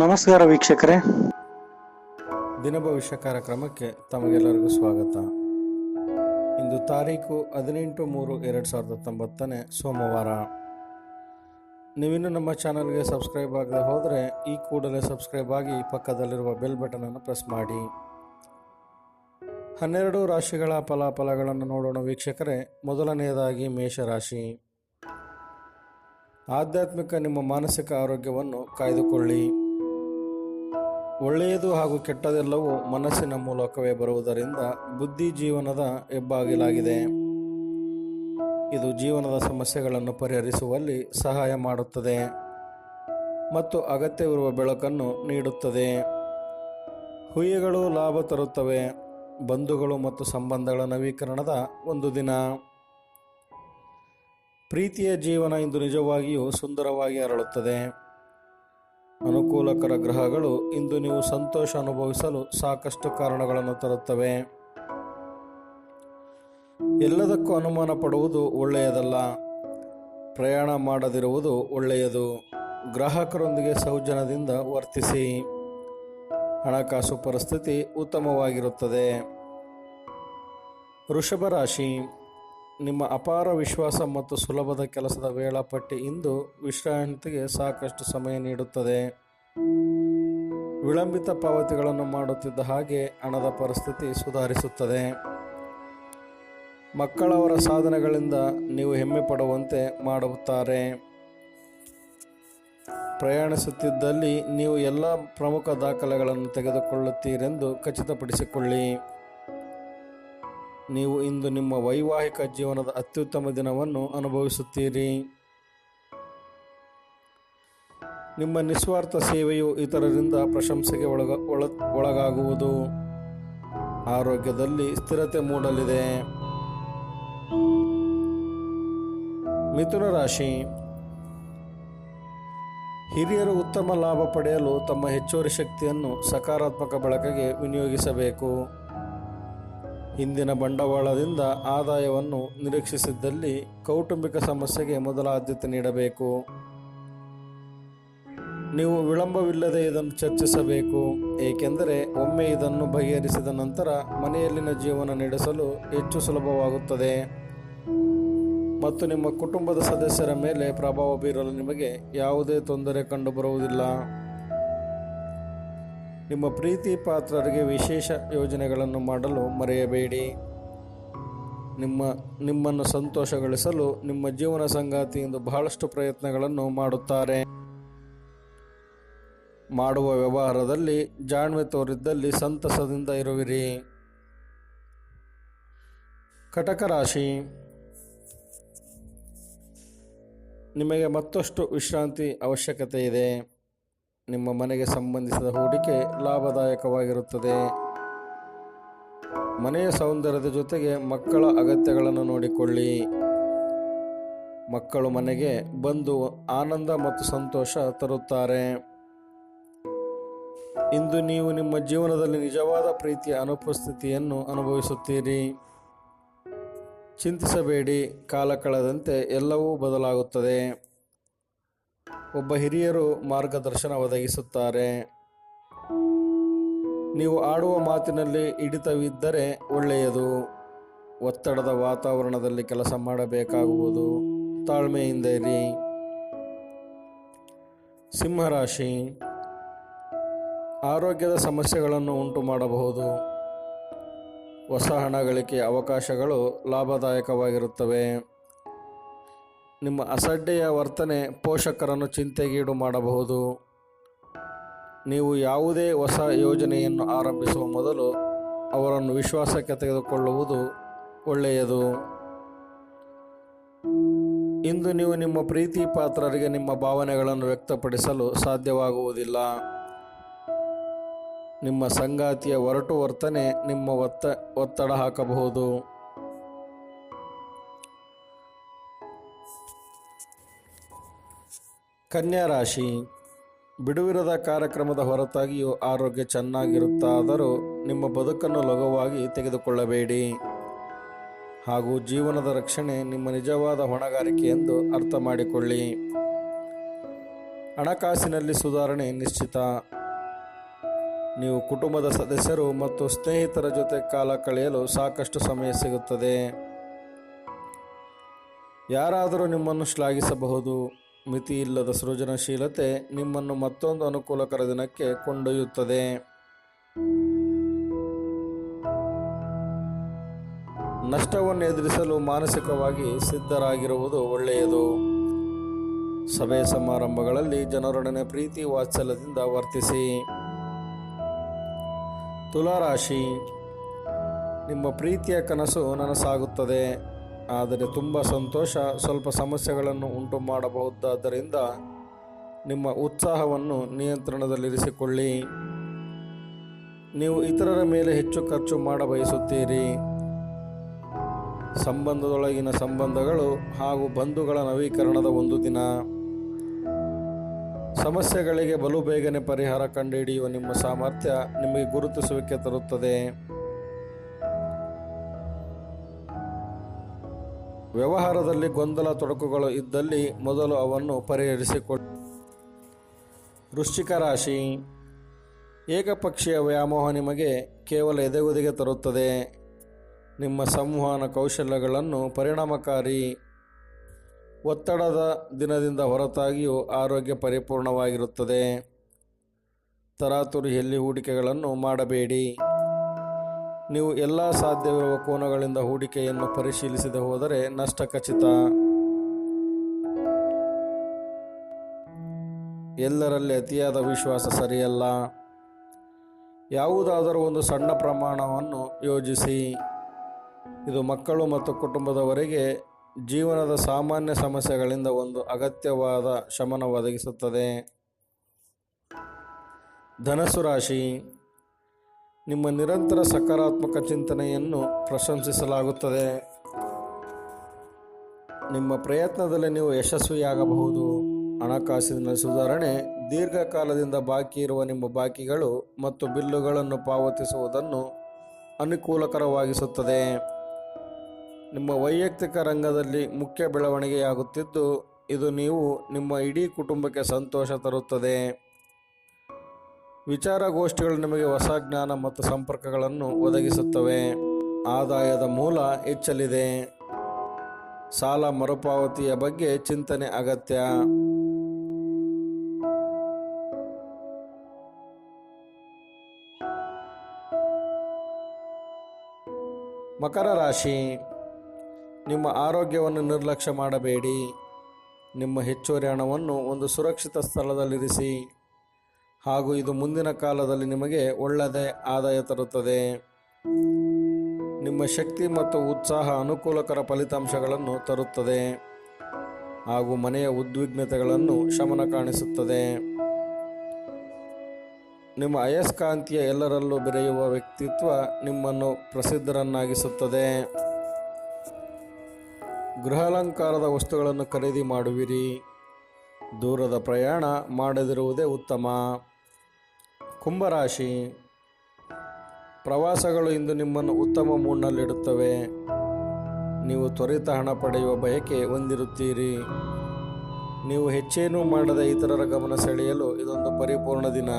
ನಮಸ್ಕಾರ ವೀಕ್ಷಕರೇ. ದಿನ ಭವಿಷ್ಯ ಕಾರ್ಯಕ್ರಮಕ್ಕೆ ತಮಗೆಲ್ಲರಿಗೂ ಸ್ವಾಗತ. ಇಂದು ತಾರೀಕು ಹದಿನೆಂಟು ಮೂರು ಎರಡು ಸಾವಿರದ ಹತ್ತೊಂಬತ್ತನೇ ಸೋಮವಾರ. ನೀವಿನ್ನು ನಮ್ಮ ಚಾನಲ್ಗೆ ಸಬ್ಸ್ಕ್ರೈಬ್ ಆಗದೆ ಹೋದರೆ ಈ ಕೂಡಲೇ ಸಬ್ಸ್ಕ್ರೈಬ್ ಆಗಿ ಪಕ್ಕದಲ್ಲಿರುವ ಬೆಲ್ ಬಟನನ್ನು ಪ್ರೆಸ್ ಮಾಡಿ. ಹನ್ನೆರಡು ರಾಶಿಗಳ ಫಲಾಫಲಗಳನ್ನು ನೋಡೋಣ ವೀಕ್ಷಕರೇ. ಮೊದಲನೆಯದಾಗಿ ಮೇಷರಾಶಿ. ಆಧ್ಯಾತ್ಮಿಕ ನಿಮ್ಮ ಮಾನಸಿಕ ಆರೋಗ್ಯವನ್ನು ಕಾಯ್ದುಕೊಳ್ಳಿ. ಒಳ್ಳೆಯದು ಹಾಗೂ ಕೆಟ್ಟದೆಲ್ಲವೂ ಮನಸ್ಸಿನ ಮೂಲಕವೇ ಬರುವುದರಿಂದ ಬುದ್ಧಿ ಜೀವನದ ಹೆಬ್ಬಾಗಿಲಾಗಿದೆ. ಇದು ಜೀವನದ ಸಮಸ್ಯೆಗಳನ್ನು ಪರಿಹರಿಸುವಲ್ಲಿ ಸಹಾಯ ಮಾಡುತ್ತದೆ ಮತ್ತು ಅಗತ್ಯವಿರುವ ಬೆಳಕನ್ನು ನೀಡುತ್ತದೆ. ಹುಯಿಗಳು ಲಾಭ ತರುತ್ತವೆ, ಬಂಧುಗಳು ಮತ್ತು ಸಂಬಂಧಗಳ ನವೀಕರಣದ ಒಂದು ದಿನ. ಪ್ರೀತಿಯ ಜೀವನ ಇಂದು ನಿಜವಾಗಿಯೂ ಸುಂದರವಾಗಿ ಅರಳುತ್ತದೆ. ಅನುಕೂಲಕರ ಗ್ರಹಗಳು ಇಂದು ನೀವು ಸಂತೋಷ ಅನುಭವಿಸಲು ಸಾಕಷ್ಟು ಕಾರಣಗಳನ್ನು ತರುತ್ತವೆ. ಎಲ್ಲದಕ್ಕೂ ಅನುಮಾನ ಪಡುವುದು ಒಳ್ಳೆಯದಲ್ಲ. ಪ್ರಯಾಣ ಮಾಡದಿರುವುದು ಒಳ್ಳೆಯದು. ಗ್ರಾಹಕರೊಂದಿಗೆ ಸೌಜನ್ಯದಿಂದ ವರ್ತಿಸಿ. ಹಣಕಾಸು ಪರಿಸ್ಥಿತಿ ಉತ್ತಮವಾಗಿರುತ್ತದೆ. ವೃಷಭ ರಾಶಿ. ನಿಮ್ಮ ಅಪಾರ ವಿಶ್ವಾಸ ಮತ್ತು ಸುಲಭದ ಕೆಲಸದ ವೇಳಾಪಟ್ಟಿ ಇಂದು ವಿಶ್ರಾಂತಿಗೆ ಸಾಕಷ್ಟು ಸಮಯ ನೀಡುತ್ತದೆ. ವಿಳಂಬಿತ ಪಾವತಿಗಳನ್ನು ಮಾಡುತ್ತಿದ್ದ ಹಾಗೆ ಹಣದ ಪರಿಸ್ಥಿತಿ ಸುಧಾರಿಸುತ್ತದೆ. ಮಕ್ಕಳವರ ಸಾಧನೆಗಳಿಂದ ನೀವು ಹೆಮ್ಮೆ ಪಡುವಂತೆ ಮಾಡುತ್ತಾರೆ. ಪ್ರಯಾಣಿಸುತ್ತಿದ್ದಲ್ಲಿ ನೀವು ಎಲ್ಲ ಪ್ರಮುಖ ದಾಖಲೆಗಳನ್ನು ತೆಗೆದುಕೊಳ್ಳುತ್ತೀರೆಂದು ಖಚಿತಪಡಿಸಿಕೊಳ್ಳಿ. ನೀವು ಇಂದು ನಿಮ್ಮ ವೈವಾಹಿಕ ಜೀವನದ ಅತ್ಯುತ್ತಮ ದಿನವನ್ನು ಅನುಭವಿಸುತ್ತೀರಿ. ನಿಮ್ಮ ನಿಸ್ವಾರ್ಥ ಸೇವೆಯು ಇತರರಿಂದ ಪ್ರಶಂಸೆಗೆ ಒಳಗ, ಒಳ, ಒಳಗಾಗುವುದು. ಆರೋಗ್ಯದಲ್ಲಿ ಸ್ಥಿರತೆ ಮೂಡಲಿದೆ. ಮಿಥುನ ರಾಶಿ. ಹಿರಿಯರು ಉತ್ತಮ ಲಾಭ ಪಡೆಯಲು ತಮ್ಮ ಹೆಚ್ಚುವರಿ ಶಕ್ತಿಯನ್ನು ಸಕಾರಾತ್ಮಕ ಬಳಕೆಗೆ ವಿನಿಯೋಗಿಸಬೇಕು. ಹಿಂದಿನ ಬಂಡವಾಳದಿಂದ ಆದಾಯವನ್ನು ನಿರೀಕ್ಷಿಸಿದ್ದಲ್ಲಿ ಕೌಟುಂಬಿಕ ಸಮಸ್ಯೆಗೆ ಮೊದಲ ಆದ್ಯತೆ ನೀಡಬೇಕು. ನೀವು ವಿಳಂಬವಿಲ್ಲದೆ ಇದನ್ನು ಚರ್ಚಿಸಬೇಕು, ಏಕೆಂದರೆ ಒಮ್ಮೆ ಇದನ್ನು ಬಗೆಹರಿಸಿದ ನಂತರ ಮನೆಯಲ್ಲಿನ ಜೀವನ ನಡೆಸಲು ಹೆಚ್ಚು ಸುಲಭವಾಗುತ್ತದೆ. ಮತ್ತು ನಿಮ್ಮ ಕುಟುಂಬದ ಸದಸ್ಯರ ಮೇಲೆ ಪ್ರಭಾವ ಬೀರಲು ನಿಮಗೆ ಯಾವುದೇ ತೊಂದರೆ ಕಂಡುಬರುವುದಿಲ್ಲ. ನಿಮ್ಮ ಪ್ರೀತಿ ಪಾತ್ರರಿಗೆ ವಿಶೇಷ ಯೋಜನೆಗಳನ್ನು ಮಾಡಲು ಮರೆಯಬೇಡಿ. ನಿಮ್ಮ, ನಿಮ್ಮನ್ನು ಸಂತೋಷಗೊಳಿಸಲು ನಿಮ್ಮ ಜೀವನ ಸಂಗಾತಿಯಿಂದ ಬಹಳಷ್ಟು ಪ್ರಯತ್ನಗಳನ್ನು ಮಾಡುತ್ತಾರೆ. ಮಾಡುವ ವ್ಯವಹಾರದಲ್ಲಿ ಜಾಣ್ಮೆ ತೋರಿದ್ದಲ್ಲಿ ಸಂತಸದಿಂದ ಇರುವಿರಿ. ಕಟಕ ರಾಶಿ. ನಿಮಗೆ ಮತ್ತಷ್ಟು ವಿಶ್ರಾಂತಿ ಅವಶ್ಯಕತೆ ಇದೆ. ನಿಮ್ಮ ಮನೆಗೆ ಸಂಬಂಧಿಸಿದ ಹೂಡಿಕೆ ಲಾಭದಾಯಕವಾಗಿರುತ್ತದೆ. ಮನೆಯ ಸೌಂದರ್ಯದ ಜೊತೆಗೆ ಮಕ್ಕಳ ಅಗತ್ಯಗಳನ್ನು ನೋಡಿಕೊಳ್ಳಿ. ಮಕ್ಕಳು ಮನೆಗೆ ಬಂದು ಆನಂದ ಮತ್ತು ಸಂತೋಷ ತರುತ್ತಾರೆ. ಇಂದು ನೀವು ನಿಮ್ಮ ಜೀವನದಲ್ಲಿ ನಿಜವಾದ ಪ್ರೀತಿಯ ಅನುಪಸ್ಥಿತಿಯನ್ನು ಅನುಭವಿಸುತ್ತೀರಿ. ಚಿಂತಿಸಬೇಡಿ, ಕಾಲ ಕಳೆದಂತೆ ಎಲ್ಲವೂ ಬದಲಾಗುತ್ತದೆ. ಒಬ್ಬ ಹಿರಿಯರು ಮಾರ್ಗದರ್ಶನ ಒದಗಿಸುತ್ತಾರೆ. ನೀವು ಆಡುವ ಮಾತಿನಲ್ಲಿ ಹಿಡಿತವಿದ್ದರೆ ಒಳ್ಳೆಯದು. ಒತ್ತಡದ ವಾತಾವರಣದಲ್ಲಿ ಕೆಲಸ ಮಾಡಬೇಕಾಗುವುದು. ತಾಳ್ಮೆಯಿಂದ ಇರಿ. ಸಿಂಹರಾಶಿ. ಆರೋಗ್ಯದ ಸಮಸ್ಯೆಗಳನ್ನು ಉಂಟು ಮಾಡಬಹುದು. ಹೊಸ ಹಣ ಗಳಿಕೆಯ ಅವಕಾಶಗಳು ಲಾಭದಾಯಕವಾಗಿರುತ್ತವೆ. ನಿಮ್ಮ ಅಸಡ್ಡೆಯ ವರ್ತನೆ ಪೋಷಕರನ್ನು ಚಿಂತೆಗೀಡು ಮಾಡಬಹುದು. ನೀವು ಯಾವುದೇ ಹೊಸ ಯೋಜನೆಯನ್ನು ಆರಂಭಿಸುವ ಮೊದಲು ಅವರನ್ನು ವಿಶ್ವಾಸಕ್ಕೆ ತೆಗೆದುಕೊಳ್ಳುವುದು ಒಳ್ಳೆಯದು. ಇಂದು ನೀವು ನಿಮ್ಮ ಪ್ರೀತಿ ಪಾತ್ರರಿಗೆ ನಿಮ್ಮ ಭಾವನೆಗಳನ್ನು ವ್ಯಕ್ತಪಡಿಸಲು ಸಾಧ್ಯವಾಗುವುದಿಲ್ಲ. ನಿಮ್ಮ ಸಂಗಾತಿಯ ಒರಟು ವರ್ತನೆ ನಿಮ್ಮ ಒತ್ತ ಒತ್ತಡ ಹಾಕಬಹುದು. ಕನ್ಯಾ ರಾಶಿ. ಬಿಡುವಿರದ ಕಾರ್ಯಕ್ರಮದ ಹೊರತಾಗಿಯೂ ಆರೋಗ್ಯ ಚೆನ್ನಾಗಿರುತ್ತಾದರೂ ನಿಮ್ಮ ಬದುಕನ್ನು ಲಘುವಾಗಿ ತೆಗೆದುಕೊಳ್ಳಬೇಡಿ. ಹಾಗೂ ಜೀವನದ ರಕ್ಷಣೆ ನಿಮ್ಮ ನಿಜವಾದ ಹೊಣೆಗಾರಿಕೆ ಎಂದು ಅರ್ಥ ಮಾಡಿಕೊಳ್ಳಿ. ಹಣಕಾಸಿನಲ್ಲಿ ಸುಧಾರಣೆ ನಿಶ್ಚಿತ. ನೀವು ಕುಟುಂಬದ ಸದಸ್ಯರು ಮತ್ತು ಸ್ನೇಹಿತರ ಜೊತೆ ಕಾಲ ಕಳೆಯಲು ಸಾಕಷ್ಟು ಸಮಯ ಸಿಗುತ್ತದೆ. ಯಾರಾದರೂ ನಿಮ್ಮನ್ನು ಶ್ಲಾಘಿಸಬಹುದು. ಮಿತಿಯಿಲ್ಲದ ಸೃಜನಶೀಲತೆ ನಿಮ್ಮನ್ನು ಮತ್ತೊಂದು ಅನುಕೂಲಕರ ದಿನಕ್ಕೆ ಕೊಂಡೊಯ್ಯುತ್ತದೆ. ನಷ್ಟವನ್ನು ಎದುರಿಸಲು ಮಾನಸಿಕವಾಗಿ ಸಿದ್ಧರಾಗಿರುವುದು ಒಳ್ಳೆಯದು. ಸಭೆ ಸಮಾರಂಭಗಳಲ್ಲಿ ಜನರೊಡನೆ ಪ್ರೀತಿ ವಾತ್ಸಲ್ಯದಿಂದ ವರ್ತಿಸಿ. ತುಲಾರಾಶಿ, ನಿಮ್ಮ ಪ್ರೀತಿಯ ಕನಸು ನನಸಾಗುತ್ತದೆ. ಆದರೆ ತುಂಬ ಸಂತೋಷ ಸ್ವಲ್ಪ ಸಮಸ್ಯೆಗಳನ್ನು ಉಂಟು ಮಾಡಬಹುದಾದ್ದರಿಂದ ನಿಮ್ಮ ಉತ್ಸಾಹವನ್ನು ನಿಯಂತ್ರಣದಲ್ಲಿರಿಸಿಕೊಳ್ಳಿ. ನೀವು ಇತರರ ಮೇಲೆ ಹೆಚ್ಚು ಖರ್ಚು ಮಾಡಬಯಸುತ್ತೀರಿ. ಸಂಬಂಧದೊಳಗಿನ ಸಂಬಂಧಗಳು ಹಾಗೂ ಬಂಧುಗಳ ನವೀಕರಣದ ಒಂದು ದಿನ. ಸಮಸ್ಯೆಗಳಿಗೆ ಬಲು ಬೇಗನೆ ಪರಿಹಾರ ಕಂಡುಹಿಡಿಯುವ ನಿಮ್ಮ ಸಾಮರ್ಥ್ಯ ನಿಮಗೆ ಗುರುತಿಸುವಿಕೆ ತರುತ್ತದೆ. ವ್ಯವಹಾರದಲ್ಲಿ ಗೊಂದಲ ತೊಡಕುಗಳು ಇದ್ದಲ್ಲಿ ಮೊದಲು ಅವನ್ನು ಪರಿಹರಿಸಿಕೊಳ್ಳಿ ವೃಶ್ಚಿಕ ರಾಶಿ. ಏಕಪಕ್ಷೀಯ ವ್ಯಾಮೋಹ ನಿಮಗೆ ಕೇವಲ ಎದೆಗುದಿಗೆ ತರುತ್ತದೆ. ನಿಮ್ಮ ಸಂವಹನ ಕೌಶಲ್ಯಗಳನ್ನು ಪರಿಣಾಮಕಾರಿ ಒತ್ತಡದ ದಿನದಿಂದ ಹೊರತಾಗಿಯೂ ಆರೋಗ್ಯ ಪರಿಪೂರ್ಣವಾಗಿರುತ್ತದೆ. ತರಾತುರಿಯಲ್ಲಿ ಹೂಡಿಕೆಗಳನ್ನು ಮಾಡಬೇಡಿ. ನೀವು ಎಲ್ಲ ಸಾಧ್ಯವಿರುವ ಕೋನಗಳಿಂದ ಹೂಡಿಕೆಯನ್ನು ಪರಿಶೀಲಿಸಿದ ಹೋದರೆ ನಷ್ಟ ಖಚಿತ. ಎಲ್ಲರಲ್ಲಿ ಅತಿಯಾದ ವಿಶ್ವಾಸ ಸರಿಯಲ್ಲ. ಯಾವುದಾದರೂ ಒಂದು ಸಣ್ಣ ಪ್ರಮಾಣವನ್ನು ಯೋಜಿಸಿ. ಇದು ಮಕ್ಕಳು ಮತ್ತು ಕುಟುಂಬದವರಿಗೆ ಜೀವನದ ಸಾಮಾನ್ಯ ಸಮಸ್ಯೆಗಳಿಂದ ಒಂದು ಅಗತ್ಯವಾದ ಶಮನ ಒದಗಿಸುತ್ತದೆ. ಧನಸ್ಸು ರಾಶಿ. ನಿಮ್ಮ ನಿರಂತರ ಸಕಾರಾತ್ಮಕ ಚಿಂತನೆಯನ್ನು ಪ್ರಶಂಸಿಸಲಾಗುತ್ತದೆ. ನಿಮ್ಮ ಪ್ರಯತ್ನದಲ್ಲಿ ನೀವು ಯಶಸ್ವಿಯಾಗಬಹುದು. ಹಣಕಾಸಿನ ಸುಧಾರಣೆ, ದೀರ್ಘಕಾಲದಿಂದ ಬಾಕಿ ಇರುವ ನಿಮ್ಮ ಬಾಕಿಗಳು ಮತ್ತು ಬಿಲ್ಲುಗಳನ್ನು ಪಾವತಿಸುವುದನ್ನು ಅನುಕೂಲಕರವಾಗಿಸುತ್ತದೆ. ನಿಮ್ಮ ವೈಯಕ್ತಿಕ ರಂಗದಲ್ಲಿ ಮುಖ್ಯ ಬೆಳವಣಿಗೆಯಾಗುತ್ತಿದ್ದು, ಇದು ನೀವು ನಿಮ್ಮ ಇಡೀ ಕುಟುಂಬಕ್ಕೆ ಸಂತೋಷ ತರುತ್ತದೆ. ವಿಚಾರಗೋಷ್ಠಿಗಳು ನಿಮಗೆ ಹೊಸ ಜ್ಞಾನ ಮತ್ತು ಸಂಪರ್ಕಗಳನ್ನು ಒದಗಿಸುತ್ತವೆ. ಆದಾಯದ ಮೂಲ ಹೆಚ್ಚಲಿದೆ. ಸಾಲ ಮರುಪಾವತಿಯ ಬಗ್ಗೆ ಚಿಂತನೆ ಅಗತ್ಯ. ಮಕರ ರಾಶಿ. ನಿಮ್ಮ ಆರೋಗ್ಯವನ್ನು ನಿರ್ಲಕ್ಷ್ಯ ಮಾಡಬೇಡಿ. ನಿಮ್ಮ ಹೆಚ್ಚುವರಿ ಹಣವನ್ನು ಒಂದು ಸುರಕ್ಷಿತ ಸ್ಥಳದಲ್ಲಿರಿಸಿ. ಹಾಗೂ ಇದು ಮುಂದಿನ ಕಾಲದಲ್ಲಿ ನಿಮಗೆ ಒಳ್ಳೆಯದೇ ಆದಾಯ ತರುತ್ತದೆ. ನಿಮ್ಮ ಶಕ್ತಿ ಮತ್ತು ಉತ್ಸಾಹ ಅನುಕೂಲಕರ ಫಲಿತಾಂಶಗಳನ್ನು ತರುತ್ತದೆ ಹಾಗೂ ಮನೆಯ ಉದ್ವಿಗ್ನತೆಗಳನ್ನು ಶಮನ ಕಾಣಿಸುತ್ತದೆ. ನಿಮ್ಮ ಅಯಸ್ಕಾಂತಿಯ ಎಲ್ಲರಲ್ಲೂ ಬೆರೆಯುವ ವ್ಯಕ್ತಿತ್ವ ನಿಮ್ಮನ್ನು ಪ್ರಸಿದ್ಧರನ್ನಾಗಿಸುತ್ತದೆ. ಗೃಹಾಲಂಕಾರದ ವಸ್ತುಗಳನ್ನು ಖರೀದಿ ಮಾಡುವಿರಿ. ದೂರದ ಪ್ರಯಾಣ ಮಾಡದಿರುವುದೇ ಉತ್ತಮ. ಕುಂಭರಾಶಿ, ಪ್ರವಾಸಗಳು ಇಂದು ನಿಮ್ಮನ್ನು ಉತ್ತಮ ಮೂಡ್ನಲ್ಲಿಡುತ್ತವೆ ನೀವು ತ್ವರಿತ ಹಣ ಪಡೆಯುವ ಬಯಕೆ ಹೊಂದಿರುತ್ತೀರಿ. ನೀವು ಹೆಚ್ಚೇನೂ ಮಾಡದ ಇತರರ ಗಮನ ಸೆಳೆಯಲು ಇದೊಂದು ಪರಿಪೂರ್ಣ ದಿನ.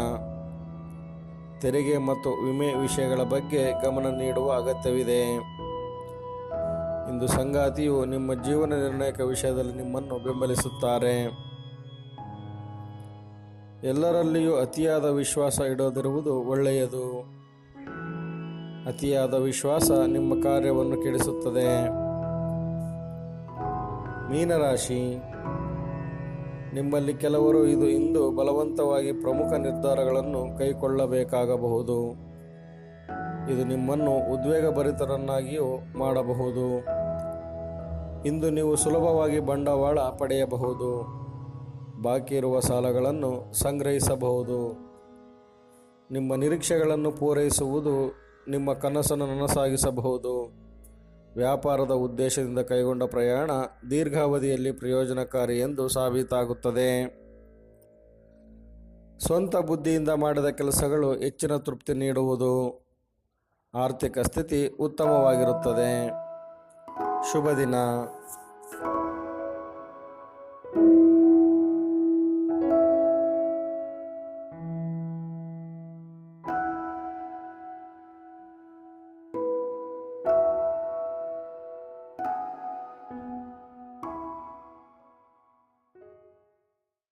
ತೆರಿಗೆ ಮತ್ತು ವಿಮೆ ವಿಷಯಗಳ ಬಗ್ಗೆ ಗಮನ ನೀಡುವ ಅಗತ್ಯವಿದೆ. ಇಂದು ಸಂಗಾತಿಯು ನಿಮ್ಮ ಜೀವನ ನಿರ್ಣಾಯಕ ವಿಷಯದಲ್ಲಿ ನಿಮ್ಮನ್ನು ಬೆಂಬಲಿಸುತ್ತಾರೆ. ಎಲ್ಲರಲ್ಲಿಯೂ ಅತಿಯಾದ ವಿಶ್ವಾಸ ಇಡೋದಿರುವುದು ಒಳ್ಳೆಯದು. ಅತಿಯಾದ ವಿಶ್ವಾಸ ನಿಮ್ಮ ಕಾರ್ಯವನ್ನು ಕೆಡಿಸುತ್ತದೆ. ಮೀನರಾಶಿ, ನಿಮ್ಮಲ್ಲಿ ಕೆಲವರು ಇದು ಇಂದು ಬಲವಂತವಾಗಿ ಪ್ರಮುಖ ನಿರ್ಧಾರಗಳನ್ನು ಕೈಗೊಳ್ಳಬೇಕಾಗಬಹುದು ಇದು ನಿಮ್ಮನ್ನು ಉದ್ವೇಗಭರಿತರನ್ನಾಗಿಯೂ ಮಾಡಬಹುದು. ಇಂದು ನೀವು ಸುಲಭವಾಗಿ ಬಂಡವಾಳ ಪಡೆಯಬಹುದು. ಬಾಕಿ ಇರುವ ಸಾಲಗಳನ್ನು ಸಂಗ್ರಹಿಸಬಹುದು. ನಿಮ್ಮ ನಿರೀಕ್ಷೆಗಳನ್ನು ಪೂರೈಸುವುದು ನಿಮ್ಮ ಕನಸನ್ನು ನನಸಾಗಿಸಬಹುದು. ವ್ಯಾಪಾರದ ಉದ್ದೇಶದಿಂದ ಕೈಗೊಂಡ ಪ್ರಯಾಣ ದೀರ್ಘಾವಧಿಯಲ್ಲಿ ಪ್ರಯೋಜನಕಾರಿ ಎಂದು ಸಾಬೀತಾಗುತ್ತದೆ. ಸ್ವಂತ ಬುದ್ಧಿಯಿಂದ ಮಾಡಿದ ಕೆಲಸಗಳು ಹೆಚ್ಚಿನ ತೃಪ್ತಿ ನೀಡುವುದು. ಆರ್ಥಿಕ ಸ್ಥಿತಿ ಉತ್ತಮವಾಗಿರುತ್ತದೆ. ಶುಭ ದಿನ